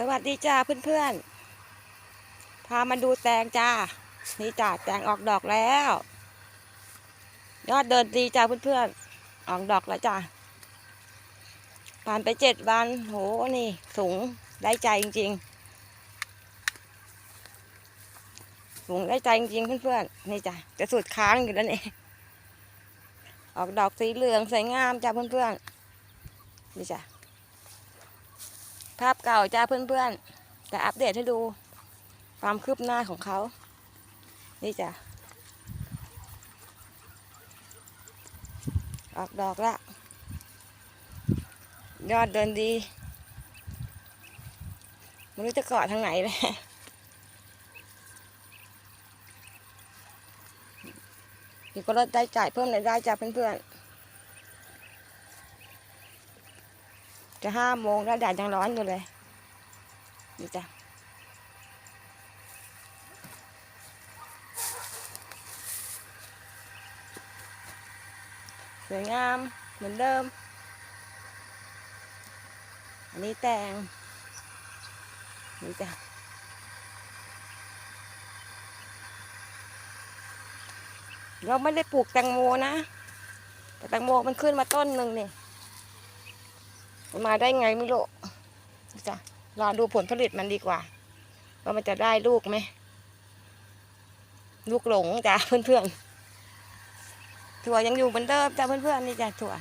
สวัสดีจ้าเพื่อนๆ พามาดูแตงจ้า นี่จ้าแตงออกดอกแล้ว ยอดเดินดีจ้าเพื่อนๆ ออกดอกแล้วจ้าผ่านไปเจ็ดวัน โห นี่สูงได้ใจจริงๆ สูงได้ใจจริงๆ เพื่อนๆ นี่จ้ะจะสุดค้างอยู่แล้วนี่ ออกดอกสีเหลืองสวยงามจ้าเพื่อนๆ นี่จ้ะ ภาพเก่าจ้าเพื่อนๆ แต่อัปเดตให้ดูความคืบหน้าของเขา นี่จ้ะ ออกดอกละ ยอดเดินดีไม่รู้จะเกาะทางไหนเลยมีก็ลดได้จ่ายเพิ่มรายได้จ้าเพื่อนๆ จะห้าโมงแล้วแดดยังร้อนอยู่เลยนี่จ้ะสวยงามเหมือนเดิม อันนี้แตง นี่จ้ะ เราไม่ได้ปลูกแตงโมนะ แต่แตงโมมันขึ้นมาต้นหนึ่งนี่ มันมาได้ไงไม่รู้จ้ะรอดูผลผลิตมันดีกว่า ว่ามันจะได้ลูกไหม ลูกหลงจ้ะเพื่อนๆถั่วยังอยู่เหมือนเดิมจ้ะเพื่อนๆนี่จ้ะถั่ว